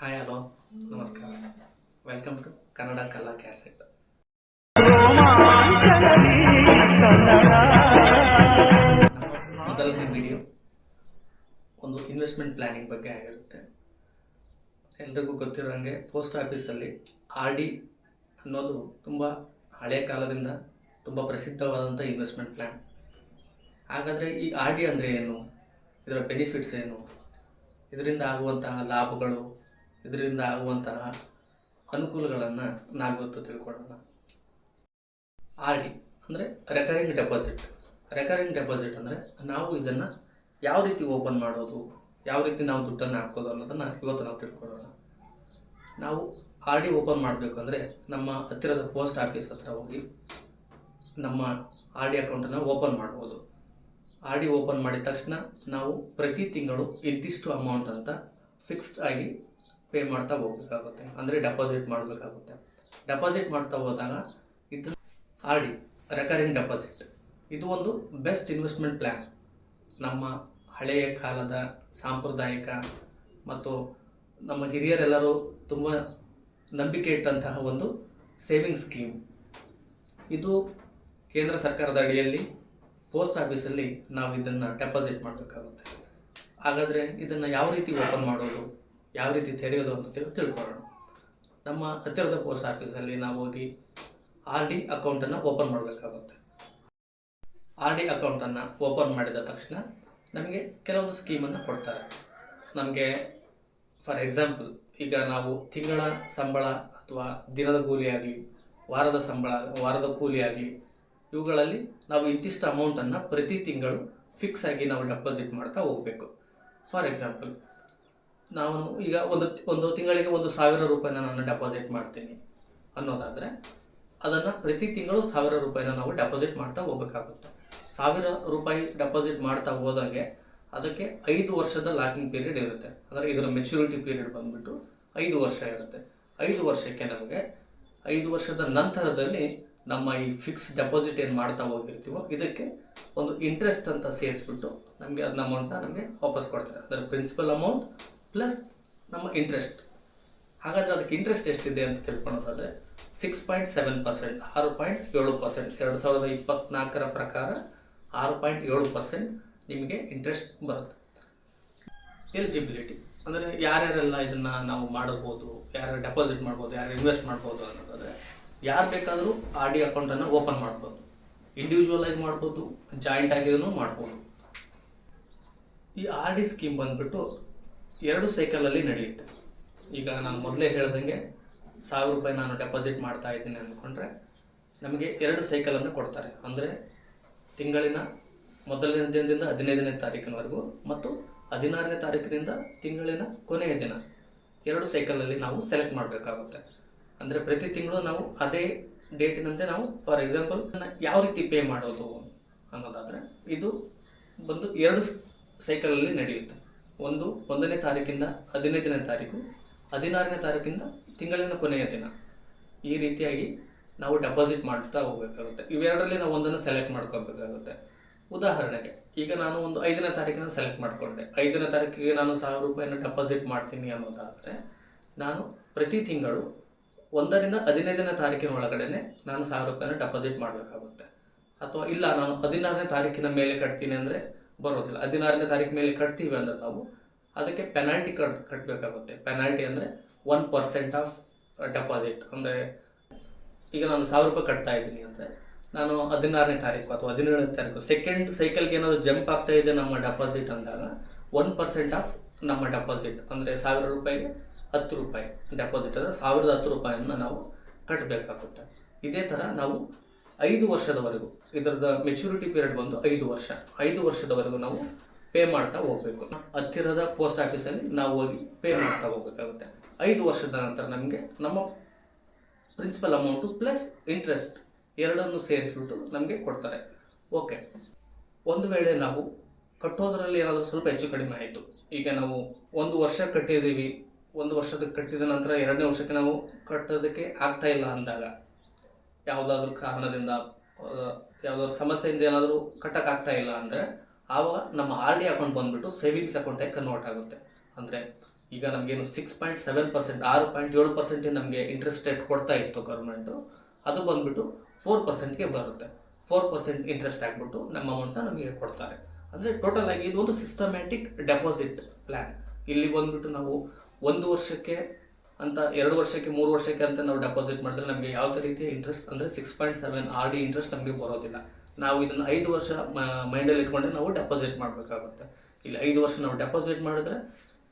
Hi hello ನಮಸ್ಕಾರ welcome to Kannada Kala cassette ಮೊದಲನೇ video ಒಂದು ಇನ್ವೆಸ್ಟ್ಮೆಂಟ್ ಪ್ಲ್ಯಾನಿಂಗ್ ಬಗ್ಗೆ ಆಗಿರುತ್ತೆ. ಎಲ್ರಿಗೂ ಗೊತ್ತಿರೋ ಹಾಗೆ ಪೋಸ್ಟ್ ಆಫೀಸಲ್ಲಿ ಆರ್ ಡಿ ಅನ್ನೋದು ತುಂಬ ಹಳೆಯ ಕಾಲದಿಂದ ತುಂಬ ಪ್ರಸಿದ್ಧವಾದಂಥ ಇನ್ವೆಸ್ಟ್ಮೆಂಟ್ ಪ್ಲ್ಯಾನ್ ಹಾಗಾದರೆ ಈ ಆರ್ ಡಿ ಅಂದರೆ ಏನು? ಇದರ ಬೆನಿಫಿಟ್ಸ್ ಏನು? ಇದರಿಂದ ಆಗುವಂತಹ ಲಾಭಗಳು ಇದರಿಂದ ಆಗುವಂತಹ ಅನುಕೂಲಗಳನ್ನು ನಾವಿವತ್ತು ತಿಳ್ಕೊಳ್ಳೋಣ. ಆರ್ ಡಿ ಅಂದರೆ ರೆಕರಿಂಗ್ ಡೆಪಾಸಿಟ್ ರೆಕರಿಂಗ್ ಡೆಪಾಸಿಟ್ ಅಂದರೆ ನಾವು ಇದನ್ನು ಯಾವ ರೀತಿ ಓಪನ್ ಮಾಡೋದು, ಯಾವ ರೀತಿ ನಾವು ದುಡ್ಡನ್ನು ಹಾಕೋದು ಅನ್ನೋದನ್ನು ಇವತ್ತು ನಾವು ತಿಳ್ಕೊಳ್ಳೋಣ. ನಾವು ಆರ್ ಡಿ ಓಪನ್ ಮಾಡಬೇಕು ಅಂದರೆ ನಮ್ಮ ಹತ್ತಿರದ ಪೋಸ್ಟ್ ಆಫೀಸ್ ಹತ್ರ ಹೋಗಿ ನಮ್ಮ ಆರ್ ಡಿ ಅಕೌಂಟನ್ನು ಓಪನ್ ಮಾಡ್ಬೋದು. ಆರ್ ಡಿ ಓಪನ್ ಮಾಡಿದ ತಕ್ಷಣ ನಾವು ಪ್ರತಿ ತಿಂಗಳು ಇಂತಿಷ್ಟು ಅಮೌಂಟ್ ಅಂತ ಫಿಕ್ಸ್ಡ್ ಆಗಿ ಪೇ ಮಾಡ್ತಾ ಹೋಗ್ಬೇಕಾಗುತ್ತೆ. ಅಂದರೆ ಡೆಪಾಸಿಟ್ ಮಾಡಬೇಕಾಗುತ್ತೆ. ಡೆಪಾಸಿಟ್ ಮಾಡ್ತಾ ಹೋದಾಗ ಇದು ಆರ್ ಡಿ ರೆಕರಿಂಗ್ ಡೆಪಾಸಿಟ್ ಇದು ಒಂದು ಬೆಸ್ಟ್ ಇನ್ವೆಸ್ಟ್ಮೆಂಟ್ ಪ್ಲ್ಯಾನ್ ನಮ್ಮ ಹಳೆಯ ಕಾಲದ ಸಾಂಪ್ರದಾಯಿಕ ಮತ್ತು ನಮ್ಮ ಹಿರಿಯರೆಲ್ಲರೂ ತುಂಬ ನಂಬಿಕೆ ಇಟ್ಟಂತಹ ಒಂದು ಸೇವಿಂಗ್ ಸ್ಕೀಮ್ ಇದು ಕೇಂದ್ರ ಸರ್ಕಾರದ ಅಡಿಯಲ್ಲಿ ಪೋಸ್ಟ್ ಆಫೀಸಲ್ಲಿ ನಾವು ಇದನ್ನು ಡೆಪಾಸಿಟ್ ಮಾಡಬೇಕಾಗುತ್ತೆ. ಹಾಗಾದರೆ ಇದನ್ನು ಯಾವ ರೀತಿ ಓಪನ್ ಮಾಡೋದು? ಯಾವ ರೀತಿ ತೆರೆಯೋದು ಅಂತ ತಿಳ್ ತಿಳ್ಕೊಳ್ಳೋಣ. ನಮ್ಮ ಹತ್ತಿರದ ಪೋಸ್ಟ್ ಆಫೀಸಲ್ಲಿ ನಾವು ಹೋಗಿ ಆರ್ ಡಿ ಅಕೌಂಟನ್ನು ಓಪನ್ ಮಾಡಬೇಕಾಗುತ್ತೆ. ಆರ್ ಡಿ ಅಕೌಂಟನ್ನು ಓಪನ್ ಮಾಡಿದ ತಕ್ಷಣ ನಮಗೆ ಕೆಲವೊಂದು ಸ್ಕೀಮನ್ನು ಕೊಡ್ತಾರೆ. ನಮಗೆ ಫಾರ್ ಎಕ್ಸಾಂಪಲ್ ಈಗ ನಾವು ತಿಂಗಳ ಸಂಬಳ ಅಥವಾ ದಿನದ ಕೂಲಿ ಆಗಲಿ, ವಾರದ ಸಂಬಳ, ವಾರದ ಕೂಲಿ ಆಗಲಿ, ಇವುಗಳಲ್ಲಿ ನಾವು ಇಂತಿಷ್ಟು ಅಮೌಂಟನ್ನು ಪ್ರತಿ ತಿಂಗಳು ಫಿಕ್ಸ್ ಆಗಿ ನಾವು ಡೆಪಾಸಿಟ್ ಮಾಡ್ತಾ ಹೋಗಬೇಕು. ಫಾರ್ ಎಕ್ಸಾಂಪಲ್ ನಾವು ಈಗ ಒಂದು ಒಂದು ತಿಂಗಳಿಗೆ ಒಂದು ಸಾವಿರ ರೂಪಾಯಿನ ನಾನು ಡೆಪಾಸಿಟ್ ಮಾಡ್ತೀನಿ ಅನ್ನೋದಾದರೆ ಅದನ್ನು ಪ್ರತಿ ತಿಂಗಳು ಸಾವಿರ ರೂಪಾಯಿನ ನಾವು ಡೆಪಾಸಿಟ್ ಮಾಡ್ತಾ ಹೋಗಬೇಕಾಗುತ್ತೆ. ಸಾವಿರ ರೂಪಾಯಿ ಡೆಪಾಸಿಟ್ ಮಾಡ್ತಾ ಹೋದಾಗೆ ಅದಕ್ಕೆ ಐದು ವರ್ಷದ ಲಾಕಿಂಗ್ ಪೀರಿಯಡ್ ಇರುತ್ತೆ. ಅಂದರೆ ಇದರ ಮೆಚುರಿಟಿ ಪೀರಿಯಡ್ ಬಂದುಬಿಟ್ಟು ಐದು ವರ್ಷ ಇರುತ್ತೆ. ಐದು ವರ್ಷಕ್ಕೆ ನಮಗೆ ಐದು ವರ್ಷದ ನಂತರದಲ್ಲಿ ನಮ್ಮ ಈ ಫಿಕ್ಸ್ ಡೆಪಾಸಿಟ್ ಏನು ಮಾಡ್ತಾ ಹೋಗಿರ್ತೀವೋ ಇದಕ್ಕೆ ಒಂದು ಇಂಟ್ರೆಸ್ಟ್ ಅಂತ ಸೇರಿಸ್ಬಿಟ್ಟು ನಮಗೆ ಅದನ್ನ ಅಮೌಂಟ್ನ ನಮಗೆ ವಾಪಸ್ ಕೊಡ್ತಾರೆ. ಅಂದರೆ ಪ್ರಿನ್ಸಿಪಲ್ ಅಮೌಂಟ್ ಪ್ಲಸ್ ನಮ್ಮ ಇಂಟ್ರೆಸ್ಟ್ ಹಾಗಾದರೆ ಅದಕ್ಕೆ ಇಂಟ್ರೆಸ್ಟ್ ಎಷ್ಟಿದೆ ಅಂತ ತಿಳ್ಕೊಳೋದಾದರೆ ಸಿಕ್ಸ್ ಪಾಯಿಂಟ್ ಸೆವೆನ್ ಪರ್ಸೆಂಟ್ ಆರು ಪಾಯಿಂಟ್ ಏಳು ಪರ್ಸೆಂಟ್ ಎರಡು ಸಾವಿರದ ಇಪ್ಪತ್ತ್ನಾಲ್ಕರ ಪ್ರಕಾರ ಆರು ಪಾಯಿಂಟ್ ಏಳು ಪರ್ಸೆಂಟ್ ನಿಮಗೆ ಇಂಟ್ರೆಸ್ಟ್ ಬರುತ್ತೆ. ಎಲಿಜಿಬಿಲಿಟಿ ಅಂದರೆ ಯಾರ್ಯಾರೆಲ್ಲ ಇದನ್ನು ನಾವು ಮಾಡಬಹುದು ಯಾರು ಡೆಪಾಸಿಟ್ ಮಾಡ್ಬೋದು ಯಾರು ಇನ್ವೆಸ್ಟ್ ಮಾಡ್ಬೋದು ಅನ್ನೋದಾದರೆ ಯಾರು ಬೇಕಾದರೂ ಆರ್ ಡಿ ಅಕೌಂಟನ್ನು ಓಪನ್ ಮಾಡ್ಬೋದು. ಇಂಡಿವಿಜುವಲ್ ಆಗಿ ಮಾಡ್ಬೋದು ಜಾಯಿಂಟ್ ಆಗಿದೂ ಮಾಡ್ಬೋದು. ಈ ಆರ್ ಡಿ ಸ್ಕೀಮ್ ಬಂದ್ಬಿಟ್ಟು ಎರಡು ಸೈಕಲಲ್ಲಿ ನಡೆಯುತ್ತೆ. ಈಗ ನಾನು ಮೊದಲೇ ಹೇಳ್ದಂಗೆ ಸಾವಿರ ರೂಪಾಯಿ ನಾನು ಡೆಪಾಸಿಟ್ ಮಾಡ್ತಾ ಇದ್ದೀನಿ ಅಂದ್ಕೊಂಡ್ರೆ ನಮಗೆ ಎರಡು ಸೈಕಲನ್ನು ಕೊಡ್ತಾರೆ. ಅಂದರೆ ತಿಂಗಳಿನ ಮೊದಲನೇ ದಿನದಿಂದ ಹದಿನೈದನೇ ತಾರೀಕಿನವರೆಗೂ ಮತ್ತು ಹದಿನಾರನೇ ತಾರೀಕಿನಿಂದ ತಿಂಗಳಿನ ಕೊನೆಯ ದಿನ ಎರಡು ಸೈಕಲಲ್ಲಿ ನಾವು ಸೆಲೆಕ್ಟ್ ಮಾಡಬೇಕಾಗುತ್ತೆ. ಅಂದರೆ ಪ್ರತಿ ತಿಂಗಳು ನಾವು ಅದೇ ಡೇಟಿನಂತೆ ನಾವು ಫಾರ್ ಎಕ್ಸಾಂಪಲ್ ಯಾವ ರೀತಿ ಪೇ ಮಾಡೋದು ಅನ್ನೋದಾದರೆ ಇದು ಬಂದು ಎರಡು ಸೈಕಲಲ್ಲಿ ನಡೆಯುತ್ತೆ. ಒಂದು, ಒಂದನೇ ತಾರೀಕಿಂದ ಹದಿನೈದನೇ ತಾರೀಕು, ಹದಿನಾರನೇ ತಾರೀಕಿಂದ ತಿಂಗಳಿನ ಕೊನೆಯ ದಿನ. ಈ ರೀತಿಯಾಗಿ ನಾವು ಡೆಪಾಸಿಟ್ ಮಾಡ್ತಾ ಹೋಗಬೇಕಾಗುತ್ತೆ. ಇವೆರಡರಲ್ಲಿ ನಾವು ಒಂದನ್ನು ಸೆಲೆಕ್ಟ್ ಮಾಡ್ಕೋಬೇಕಾಗುತ್ತೆ. ಉದಾಹರಣೆಗೆ, ಈಗ ನಾನು ಒಂದು ಐದನೇ ತಾರೀಕಿನ ಸೆಲೆಕ್ಟ್ ಮಾಡಿಕೊಂಡೆ. ಐದನೇ ತಾರೀಕಿಗೆ ನಾನು ಸಾವಿರ ರೂಪಾಯಿನ ಡೆಪಾಸಿಟ್ ಮಾಡ್ತೀನಿ ಅನ್ನೋದಾದರೆ, ನಾನು ಪ್ರತಿ ತಿಂಗಳು ಒಂದರಿಂದ ಹದಿನೈದನೇ ತಾರೀಕಿನ ಒಳಗಡೆನೆ ನಾನು ಸಾವಿರ ರೂಪಾಯಿನ ಡೆಪಾಸಿಟ್ ಮಾಡಬೇಕಾಗುತ್ತೆ. ಅಥವಾ ಇಲ್ಲ, ನಾನು ಹದಿನಾರನೇ ತಾರೀಕಿನ ಮೇಲೆ ಕಟ್ತೀನಿ ಅಂದರೆ ಬರೋದಿಲ್ಲ. ಹದಿನಾರನೇ ತಾರೀಕು ಮೇಲೆ ಕಟ್ತೀವಿ ಅಂದರೆ ನಾವು, ಅದಕ್ಕೆ ಪೆನಾಲ್ಟಿ ಕಟ್ ಕಟ್ಟಬೇಕಾಗುತ್ತೆ ಪೆನಾಲ್ಟಿ ಅಂದರೆ ಒನ್ ಪರ್ಸೆಂಟ್ ಆಫ್ ಡೆಪಾಸಿಟ್ ಅಂದರೆ ಈಗ ನಾನು ಸಾವಿರ ರೂಪಾಯಿ ಕಟ್ತಾ ಇದ್ದೀನಿ ಅಂದರೆ ನಾನು ಹದಿನಾರನೇ ತಾರೀಕು ಅಥವಾ ಹದಿನೇಳನೇ ತಾರೀಕು ಸೆಕೆಂಡ್ ಸೈಕಲ್ಗೆ ಏನಾದರೂ ಜಂಪ್ ಆಗ್ತಾ ಇದೆ ನಮ್ಮ ಡೆಪಾಸಿಟ್ ಅಂದಾಗ ಒನ್ ಪರ್ಸೆಂಟ್ ಆಫ್ ನಮ್ಮ ಡೆಪಾಸಿಟ್ ಅಂದರೆ ಸಾವಿರ ರೂಪಾಯಿಗೆ ಹತ್ತು ರೂಪಾಯಿ ಡೆಪಾಸಿಟ್ ಅಂದರೆ ಸಾವಿರದ ಹತ್ತು ರೂಪಾಯಿಯನ್ನು ನಾವು ಕಟ್ಟಬೇಕಾಗುತ್ತೆ ಇದೇ ಥರ ನಾವು ಐದು ವರ್ಷದವರೆಗೂ, ಇದರದ ಮೆಚುರಿಟಿ ಪೀರಿಯಡ್ ಬಂದು ಐದು ವರ್ಷ. ಐದು ವರ್ಷದವರೆಗೂ ನಾವು ಪೇ ಮಾಡ್ತಾ ಹೋಗಬೇಕು. ಹತ್ತಿರದ ಪೋಸ್ಟ್ ಆಫೀಸಲ್ಲಿ ನಾವು ಹೋಗಿ ಪೇ ಮಾಡ್ತಾ ಹೋಗಬೇಕಾಗುತ್ತೆ. ಐದು ವರ್ಷದ ನಂತರ ನಮಗೆ ನಮ್ಮ ಪ್ರಿನ್ಸಿಪಲ್ ಅಮೌಂಟು ಪ್ಲಸ್ ಇಂಟ್ರೆಸ್ಟ್ ಎರಡನ್ನು ಸೇರಿಸ್ಬಿಟ್ಟು ನಮಗೆ ಕೊಡ್ತಾರೆ. ಓಕೆ ಒಂದು ವೇಳೆ ನಾವು ಕಟ್ಟೋದರಲ್ಲಿ ಏನಾದರೂ ಸ್ವಲ್ಪ ಹೆಚ್ಚು ಕಡಿಮೆ ಆಯಿತು. ಈಗ ನಾವು ಒಂದು ವರ್ಷ ಕಟ್ಟಿದ್ದೀವಿ. ಒಂದು ವರ್ಷದ ಕಟ್ಟಿದ ನಂತರ ಎರಡನೇ ವರ್ಷಕ್ಕೆ ನಾವು ಕಟ್ಟೋದಕ್ಕೆ ಆಗ್ತಾ ಇಲ್ಲ ಅಂದಾಗ ಯಾವುದಾದ್ರೂ ಕಾರಣದಿಂದ ಯಾವುದಾದ್ರು ಸಮಸ್ಯೆಯಿಂದ ಏನಾದರೂ ಕಟ್ಟೋಕ್ಕಾಗ್ತಾ ಇಲ್ಲ ಅಂದರೆ ಆವಾಗ ನಮ್ಮ ಆರ್ ಡಿ ಅಕೌಂಟ್ ಬಂದುಬಿಟ್ಟು ಸೇವಿಂಗ್ಸ್ ಅಕೌಂಟಾಗಿ ಕನ್ವರ್ಟ್ ಆಗುತ್ತೆ. ಅಂದರೆ ಈಗ ನಮಗೇನು ಸಿಕ್ಸ್ ಪಾಯಿಂಟ್ ಸೆವೆನ್ ಪರ್ಸೆಂಟ್ ಆರು ಪಾಯಿಂಟ್ ಏಳು ಪರ್ಸೆಂಟ್ ನಮಗೆ ಇಂಟ್ರೆಸ್ಟ್ ರೇಟ್ ಕೊಡ್ತಾ ಇತ್ತು ಗೌರ್ಮೆಂಟು ಅದು ಬಂದುಬಿಟ್ಟು ಫೋರ್ ಪರ್ಸೆಂಟ್ಗೆ ಬರುತ್ತೆ. ಫೋರ್ ಪರ್ಸೆಂಟ್ ಇಂಟ್ರೆಸ್ಟ್ ಆಗಿಬಿಟ್ಟು ನಮ್ಮ ಅಮೌಂಟ್ನ ನಮಗೆ ಕೊಡ್ತಾರೆ. ಅಂದರೆ ಟೋಟಲ್ ಆಗಿ ಇದು ಒಂದು ಸಿಸ್ಟಮ್ಯಾಟಿಕ್ ಡೆಪಾಸಿಟ್ ಪ್ಲ್ಯಾನ್ ಇಲ್ಲಿ ಬಂದುಬಿಟ್ಟು ನಾವು ಒಂದು ವರ್ಷಕ್ಕೆ ಅಂತ ಎರಡು ವರ್ಷಕ್ಕೆ, ಮೂರು ವರ್ಷಕ್ಕೆ ಅಂತ ನಾವು ಡೆಪಾಸಿಟ್ ಮಾಡಿದ್ರೆ ನಮಗೆ ಯಾವುದೇ ರೀತಿಯ ಇಂಟ್ರೆಸ್ಟ್ ಅಂದರೆ six point seven R D interest ನಮಗೆ ಬರೋದಿಲ್ಲ. ನಾವು ಇದನ್ನು ಐದು ವರ್ಷ ಮೈಂಡಲ್ಲಿ ಇಟ್ಕೊಂಡ್ರೆ ನಾವು ಡೆಪಾಸಿಟ್ ಮಾಡಬೇಕಾಗುತ್ತೆ. ಇಲ್ಲಿ ಐದು ವರ್ಷ ನಾವು ಡೆಪಾಸಿಟ್ ಮಾಡಿದ್ರೆ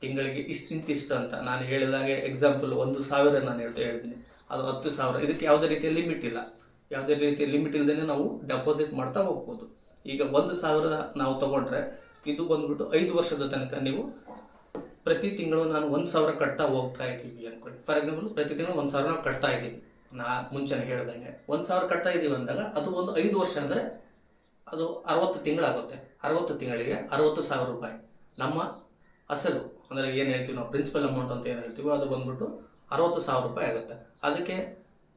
ತಿಂಗಳಿಗೆ ಇಷ್ಟಿಂತಿಷ್ಟು ಅಂತ. ನಾನು ಹೇಳಿದಾಗೆ ಎಕ್ಸಾಂಪಲ್ ಒಂದು ಸಾವಿರ ನಾನು ಹೇಳ್ತಾ ಹೇಳ್ತೀನಿ ಅದು ಹತ್ತು ಸಾವಿರ. ಇದಕ್ಕೆ ಯಾವುದೇ ರೀತಿಯ ಲಿಮಿಟ್ ಇಲ್ಲ. ಯಾವುದೇ ರೀತಿಯ ಲಿಮಿಟ್ ಇಲ್ಲದೇ ನಾವು ಡೆಪಾಸಿಟ್ ಮಾಡ್ತಾ ಹೋಗ್ಬೋದು. ಈಗ ಒಂದು ಸಾವಿರ ನಾವು ತಗೊಂಡ್ರೆ ಇದು ಬಂದ್ಬಿಟ್ಟು ಐದು ವರ್ಷದ ತನಕ ನೀವು ಪ್ರತಿ ತಿಂಗಳು ನಾನು ಒಂದು ಸಾವಿರ ಕಟ್ತಾ ಹೋಗ್ತಾ ಇದ್ದೀವಿ ಅನ್ಕೊಳ್ಳಿ ಫಾರ್ ಎಕ್ಸಾಂಪಲ್ ಪ್ರತಿ ತಿಂಗಳು ಒಂದು ಸಾವಿರ ನಾವು ಕಟ್ತಾ ಇದ್ದೀವಿ. ನಾ ಮುಂಚೆನೆ ಹೇಳ್ದಂಗೆ. ಒಂದು ಸಾವಿರ ಕಟ್ತಾ ಇದ್ದೀವಿ ಅಂದಾಗ ಅದು ಒಂದು ಐದು ವರ್ಷ ಅಂದರೆ ಅದು ಅರವತ್ತು ತಿಂಗಳಾಗುತ್ತೆ. ಅರವತ್ತು ತಿಂಗಳಿಗೆ ಅರವತ್ತು ಸಾವಿರ ರೂಪಾಯಿ. ನಮ್ಮ ಅಸಲು ಅಂದರೆ ಏನು ಹೇಳ್ತೀವಿ ನಾವು ಪ್ರಿನ್ಸಿಪಲ್ ಅಮೌಂಟ್ ಅಂತ ಏನು ಹೇಳ್ತೀವೋ ಅದು ಬಂದ್ಬಿಟ್ಟು ಅರವತ್ತು ಸಾವಿರ ರೂಪಾಯಿ ಆಗುತ್ತೆ. ಅದಕ್ಕೆ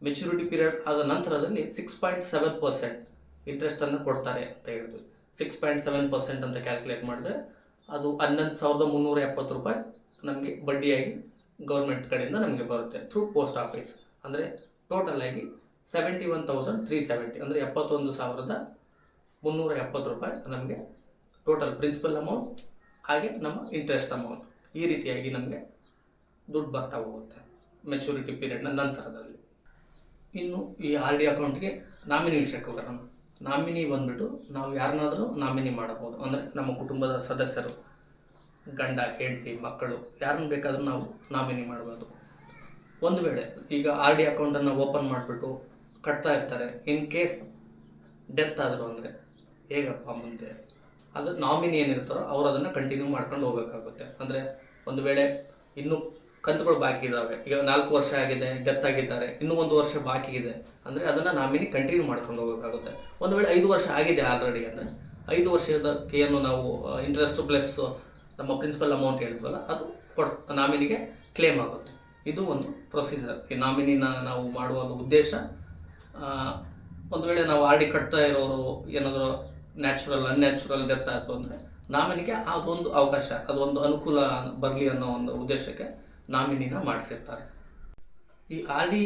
ಮೆಚುರಿಟಿ ಪೀರಿಯಡ್ ಆದ ನಂತರದಲ್ಲಿ ಸಿಕ್ಸ್ ಪಾಯಿಂಟ್ ಸೆವೆನ್ ಪರ್ಸೆಂಟ್ ಇಂಟ್ರೆಸ್ಟನ್ನು ಕೊಡ್ತಾರೆ ಅಂತ ಹೇಳ್ತೀವಿ. ಸಿಕ್ಸ್ ಪಾಯಿಂಟ್ ಸೆವೆನ್ ಪರ್ಸೆಂಟ್ ಅಂತ ಕ್ಯಾಲ್ಕುಲೇಟ್ ಮಾಡಿದ್ರೆ ಅದು ಹನ್ನೊಂದು ಸಾವಿರದ ಮುನ್ನೂರ ಎಪ್ಪತ್ತು ರೂಪಾಯಿ ನಮಗೆ ಬಡ್ಡಿಯಾಗಿ ಗೌರ್ಮೆಂಟ್ ಕಡೆಯಿಂದ ನಮಗೆ ಬರುತ್ತೆ ಥ್ರೂ ಪೋಸ್ಟ್ ಆಫೀಸ್ ಅಂದರೆ ಟೋಟಲ್ ಆಗಿ seventy one thousand three seventy ಅಂದರೆ ಎಪ್ಪತ್ತೊಂದು ಸಾವಿರದ ಮುನ್ನೂರ ಎಪ್ಪತ್ತು ರೂಪಾಯಿ ನಮಗೆ ಟೋಟಲ್ ಪ್ರಿನ್ಸಿಪಲ್ ಅಮೌಂಟ್ ಹಾಗೆ ನಮ್ಮ ಇಂಟ್ರೆಸ್ಟ್ ಅಮೌಂಟ್ ಈ ರೀತಿಯಾಗಿ ನಮಗೆ ದುಡ್ಡು ಬರ್ತಾ ಹೋಗುತ್ತೆ ಮೆಚುರಿಟಿ ಪೀರಿಯಡ್ನ ನಂತರದಲ್ಲಿ. ಇನ್ನು ಈ ಆರ್ ಡಿ ಅಕೌಂಟ್ಗೆ ನಾಮಿನಿ ವಿಷಯಕ್ಕೆ ನಾಮಿನಿ ಬಂದ್ಬಿಟ್ಟು ನಾವು ಯಾರನ್ನಾದರೂ ನಾಮಿನಿ ಮಾಡಬಹುದು. ಅಂದರೆ ನಮ್ಮ ಕುಟುಂಬದ ಸದಸ್ಯರು, ಗಂಡ, ಹೆಂಡತಿ, ಮಕ್ಕಳು, ಯಾರನ್ನು ಬೇಕಾದರೂ ನಾವು ನಾಮಿನಿ ಮಾಡ್ಬೋದು. ಒಂದು ವೇಳೆ ಈಗ ಆರ್ ಡಿ ಅಕೌಂಟನ್ನು ಓಪನ್ ಮಾಡಿಬಿಟ್ಟು ಕಟ್ತಾ ಇರ್ತಾರೆ. ಇನ್ ಕೇಸ್ ಡೆತ್ ಆದರು ಅಂದರೆ ಹೇಗಪ್ಪ ಮುಂದೆ? ಅದು ನಾಮಿನಿ ಏನಿರ್ತಾರೋ ಅವರು ಅದನ್ನು ಕಂಟಿನ್ಯೂ ಮಾಡ್ಕೊಂಡು ಹೋಗಬೇಕಾಗುತ್ತೆ. ಅಂದರೆ ಒಂದು ವೇಳೆ ಇನ್ನೂ ಕಂತುಗಳು ಬಾಕಿ ಇದ್ದಾವೆ ಈಗ ನಾಲ್ಕು ವರ್ಷ ಆಗಿದೆ ಡೆತ್ ಆಗಿದ್ದಾರೆ ಇನ್ನೂ ಒಂದು ವರ್ಷ ಬಾಕಿ ಇದೆ ಅಂದರೆ ಅದನ್ನು ನಾಮಿನಿ ಕಂಟಿನ್ಯೂ ಮಾಡ್ಕೊಂಡು ಹೋಗಬೇಕಾಗುತ್ತೆ. ಒಂದು ವೇಳೆ ಐದು ವರ್ಷ ಆಗಿದೆ ಆಲ್ರೆಡಿ ಅಂದರೆ, ಐದು ವರ್ಷದಕ್ಕೆ ಏನು ನಾವು ಇಂಟ್ರೆಸ್ಟ್ ಪ್ಲಸ್ ನಮ್ಮ ಪ್ರಿನ್ಸಿಪಲ್ ಅಮೌಂಟ್ ಹೇಳಿದ್ವಲ್ಲ, ಅದು ಕೊಡ್ ನಾಮಿನಿಗೆ ಕ್ಲೇಮ್ ಆಗುತ್ತೆ. ಇದು ಒಂದು ಪ್ರೊಸೀಜರ್ ಈ ನಾಮಿನಿನ ನಾವು ಮಾಡುವ ಒಂದು ಉದ್ದೇಶ ಒಂದು ವೇಳೆ ನಾವು ಆರ್ ಡಿ ಕಟ್ತಾ ಇರೋರು ಏನಾದರೂ ನ್ಯಾಚುರಲ್ ಅನ್ಯಾಚುರಲ್ ಡೆತ್ ಆಯಿತು ಅಂದರೆ ನಾಮಿನಿಗೆ ಅದೊಂದು ಅವಕಾಶ, ಅದೊಂದು ಅನುಕೂಲ ಬರಲಿ ಅನ್ನೋ ಒಂದು ಉದ್ದೇಶಕ್ಕೆ ನಾಮಿನಿನ ಮಾಡಿಸಿರ್ತಾರೆ. ಈ ಆರ್ ಡಿ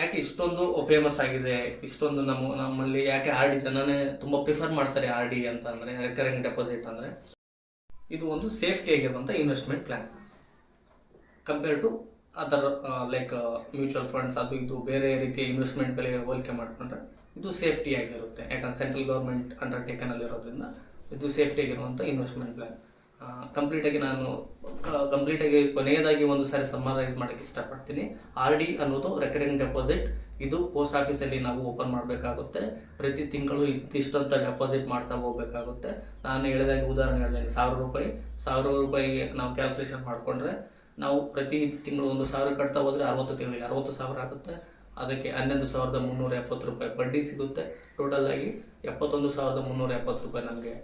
ಯಾಕೆ ಇಷ್ಟೊಂದು ಫೇಮಸ್ ಆಗಿದೆ? ಇಷ್ಟೊಂದು ನಮ್ಮ ನಮ್ಮಲ್ಲಿ ಯಾಕೆ ಆರ್ ಡಿ ಜನನೇ ತುಂಬ ಪ್ರಿಫರ್ ಮಾಡ್ತಾರೆ ಆರ್ ಡಿ ಅಂತ ಅಂದರೆ ರೆಕರಿಂಗ್ ಡೆಪಾಸಿಟ್ ಅಂದರೆ? ಇದು ಒಂದು ಸೇಫ್ಟಿ ಆಗಿರುವಂಥ investment plan compare to other like mutual funds ಅದು ಇದು ಬೇರೆ ರೀತಿಯ ಇನ್ವೆಸ್ಟ್ಮೆಂಟ್ಗಳಿಗೆ ಹೋಲಿಕೆ ಮಾಡಿಕೊಂಡ್ರೆ ಇದು ಸೇಫ್ಟಿ ಆಗಿರುತ್ತೆ. ಯಾಕಂದ್ರೆ ಸೆಂಟ್ರಲ್ ಗೌರ್ಮೆಂಟ್ ಅಂಡರ್ಟೇಕನಲ್ಲಿರೋದ್ರಿಂದ ಇದು ಸೇಫ್ಟಿ ಆಗಿರುವಂಥ ಇನ್ವೆಸ್ಟ್ಮೆಂಟ್ ಪ್ಲ್ಯಾನ್ ಕಂಪ್ಲೀಟಾಗಿ ನಾನು ಕಂಪ್ಲೀಟಾಗಿ ಕೊನೆಯದಾಗಿ ಒಂದು ಸಾರಿ ಸಮ್ಮರೈಸ್ ಮಾಡೋಕ್ಕೆ ಇಷ್ಟಪಡ್ತೀನಿ. ಆರ್ ಡಿ ಅನ್ನೋದು ರೆಕರಿಂಗ್ ಡೆಪಾಸಿಟ್ ಇದು ಪೋಸ್ಟ್ ಆಫೀಸಲ್ಲಿ ನಾವು ಓಪನ್ ಮಾಡಬೇಕಾಗುತ್ತೆ. ಪ್ರತಿ ತಿಂಗಳು ಇಷ್ಟಿಷ್ಟಂತ ಡೆಪಾಸಿಟ್ ಮಾಡ್ತಾ ಹೋಗ್ಬೇಕಾಗುತ್ತೆ. ನಾನು ಹೇಳಿದಾಗ ಉದಾಹರಣೆ ಹೇಳಿದಾಗ ಸಾವಿರ ರೂಪಾಯಿ. ಸಾವಿರ ರೂಪಾಯಿಗೆ ನಾವು ಕ್ಯಾಲ್ಕುಲೇಷನ್ ಮಾಡಿಕೊಂಡ್ರೆ ನಾವು ಪ್ರತಿ ತಿಂಗಳು ಒಂದು ಸಾವಿರ ಕಟ್ತಾ ಹೋದರೆ ಅರವತ್ತು ತಿಂಗಳಿಗೆ ಅರವತ್ತು ಸಾವಿರ ಆಗುತ್ತೆ. ಅದಕ್ಕೆ ಹನ್ನೊಂದು ಸಾವಿರದ ಮುನ್ನೂರ ಎಪ್ಪತ್ತು ರೂಪಾಯಿ ಬಡ್ಡಿ ಸಿಗುತ್ತೆ. ಟೋಟಲ್ ಆಗಿ ಎಪ್ಪತ್ತೊಂದು ಸಾವಿರದ ಮುನ್ನೂರ ಎಪ್ಪತ್ತು ರೂಪಾಯಿ ನಮಗೆ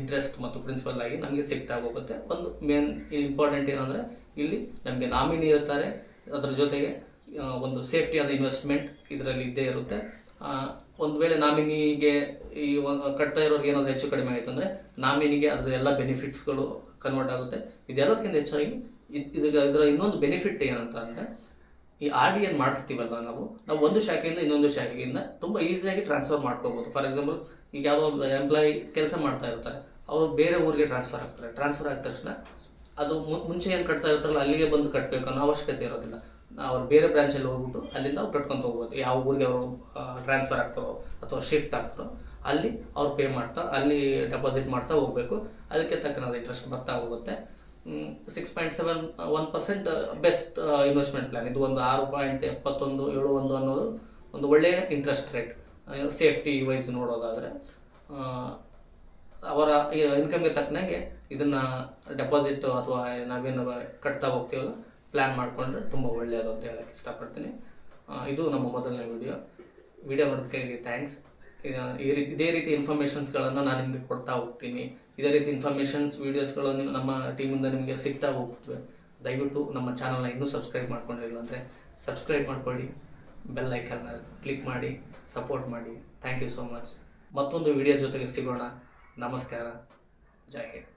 ಇಂಟ್ರೆಸ್ಟ್ ಮತ್ತು ಪ್ರಿನ್ಸಿಪಲ್ ಆಗಿ ನಮಗೆ ಸಿಗ್ತಾ ಹೋಗುತ್ತೆ. ಒಂದು ಮೇನ್ ಇಂಪಾರ್ಟೆಂಟ್ ಏನಂದರೆ ಇಲ್ಲಿ ನಮಗೆ ನಾಮಿನಿ ಇರ್ತಾರೆ ಅದರ ಜೊತೆಗೆ ಒಂದು ಸೇಫ್ಟಿ ಆದ ಇನ್ವೆಸ್ಟ್ಮೆಂಟ್ ಇದರಲ್ಲಿ ಇದ್ದೇ ಇರುತ್ತೆ. ಒಂದು ವೇಳೆ ನಾಮಿನಿಗೆ ಈ ಕಟ್ತಾ ಇರೋರಿಗೆ ಏನಾದರೂ ಹೆಚ್ಚು ಕಡಿಮೆ ಆಯಿತು ಅಂದರೆ ನಾಮಿನಿಗೆ ಅದರ ಎಲ್ಲ ಬೆನಿಫಿಟ್ಸ್ಗಳು ಕನ್ವರ್ಟ್ ಆಗುತ್ತೆ. ಇದೆಲ್ಲದಕ್ಕಿಂತ ಹೆಚ್ಚಾಗಿ ಇದು, ಇದರ ಇದರ ಇನ್ನೊಂದು ಬೆನಿಫಿಟ್ ಏನಂತ ಅಂದರೆ ಈ ಆರ್ ಡಿ ಏನು ಮಾಡಿಸ್ತೀವಲ್ವ ನಾವು? ನಾವು ಒಂದು ಶಾಖೆಯಿಂದ ಇನ್ನೊಂದು ಶಾಖೆಯಿಂದ ತುಂಬ ಈಸಿಯಾಗಿ ಟ್ರಾನ್ಸ್ಫರ್ ಮಾಡ್ಕೋಬೋದು. ಫಾರ್ ಎಕ್ಸಾಂಪಲ್ ಈಗ ಯಾವುದೋ ಎಂಪ್ಲಾಯ್ ಎಂಪ್ಲಾಯಿ ಕೆಲಸ ಮಾಡ್ತಾ ಇರ್ತಾರೆ. ಅವರು ಬೇರೆ ಊರಿಗೆ ಟ್ರಾನ್ಸ್ಫರ್ ಆಗ್ತಾರೆ. ಟ್ರಾನ್ಸ್ಫರ್ ಆದ ತಕ್ಷಣ ಅದು ಮುಂಚೆ ಏನು ಕಟ್ತಾ ಇರ್ತಾರಲ್ಲ, ಅಲ್ಲಿಗೆ ಬಂದು ಕಟ್ಟಬೇಕು ಅನ್ನೋ ಅವಶ್ಯಕತೆ ಇರೋದಿಲ್ಲ. ಅವ್ರು ಬೇರೆ ಬ್ರಾಂಚಲ್ಲಿ ಹೋಗ್ಬಿಟ್ಟು ಅಲ್ಲಿಂದ ಅವ್ರು ಕಟ್ಕೊಂಡು ಹೋಗ್ಬೋದು. ಯಾವ ಊರಿಗೆ ಅವರು ಟ್ರಾನ್ಸ್ಫರ್ ಆಗ್ತಾರೋ ಅಥವಾ ಶಿಫ್ಟ್ ಆಗ್ತಾರೋ, ಅಲ್ಲಿ ಅವ್ರು ಪೇ ಮಾಡ್ತಾ, ಅಲ್ಲಿ ಡೆಪಾಸಿಟ್ ಮಾಡ್ತಾ ಹೋಗಬೇಕು. ಅದಕ್ಕೆ ತಕ್ಕನಾದ ಇಂಟ್ರೆಸ್ಟ್ ಬರ್ತಾ ಹೋಗುತ್ತೆ. Six point seven one percent best investment plan ಇದು ಒಂದು ಆರು ಪಾಯಿಂಟ್ ಎಪ್ಪತ್ತೊಂದು, ಏಳು ಒಂದು ಅನ್ನೋದು ಒಂದು ಒಳ್ಳೆಯ ಇಂಟ್ರೆಸ್ಟ್ ರೇಟ್ ಸೇಫ್ಟಿ ವೈಸ್ ನೋಡೋದಾದರೆ ಅವರ ಇನ್ಕಮ್ಗೆ ತಕ್ಕನಾಗೆ ಇದನ್ನು ಡೆಪಾಸಿಟ್ ಅಥವಾ ನಾವೇನು ಕಟ್ತಾ ಹೋಗ್ತೀವಲ್ಲ ಪ್ಲ್ಯಾನ್ ಮಾಡಿಕೊಂಡ್ರೆ ತುಂಬ ಒಳ್ಳೆಯದು ಅಂತ ಹೇಳೋಕ್ಕೆ ಇಷ್ಟಪಡ್ತೀನಿ. ಇದು ನಮ್ಮ ಮೊದಲನೇ ವಿಡಿಯೋ ವಿಡಿಯೋ ನೋಡೋದಕ್ಕೆ ಥ್ಯಾಂಕ್ಸ್ ಈ ರೀತಿ, ಇದೇ ರೀತಿ ಇನ್ಫಾರ್ಮೇಷನ್ಸ್ಗಳನ್ನು ನಾನು ನಿಮಗೆ ಕೊಡ್ತಾ ಹೋಗ್ತೀನಿ. ಇದೇ ರೀತಿ ಇನ್ಫಾರ್ಮೇಷನ್ಸ್ ವೀಡಿಯೋಸ್ಗಳು ನಿಮ್ಮ ನಮ್ಮ ಟೀಮಿಂದ ನಿಮಗೆ ಸಿಗ್ತಾ ಹೋಗ್ತವೆ. ದಯವಿಟ್ಟು ನಮ್ಮ ಚಾನಲ್ನ ಇನ್ನೂ ಸಬ್ಸ್ಕ್ರೈಬ್ ಮಾಡ್ಕೊಂಡಿಲ್ಲ ಅಂದರೆ ಸಬ್ಸ್ಕ್ರೈಬ್ ಮಾಡ್ಕೊಳ್ಳಿ. ಬೆಲ್ ಐಕನ್ನ ಕ್ಲಿಕ್ ಮಾಡಿ ಸಪೋರ್ಟ್ ಮಾಡಿ. ಥ್ಯಾಂಕ್ ಯು ಸೋ ಮಚ್ ಮತ್ತೊಂದು ವಿಡಿಯೋ ಜೊತೆಗೆ ಸಿಗೋಣ. ನಮಸ್ಕಾರ. ಜೈ ಹಿಂದ್.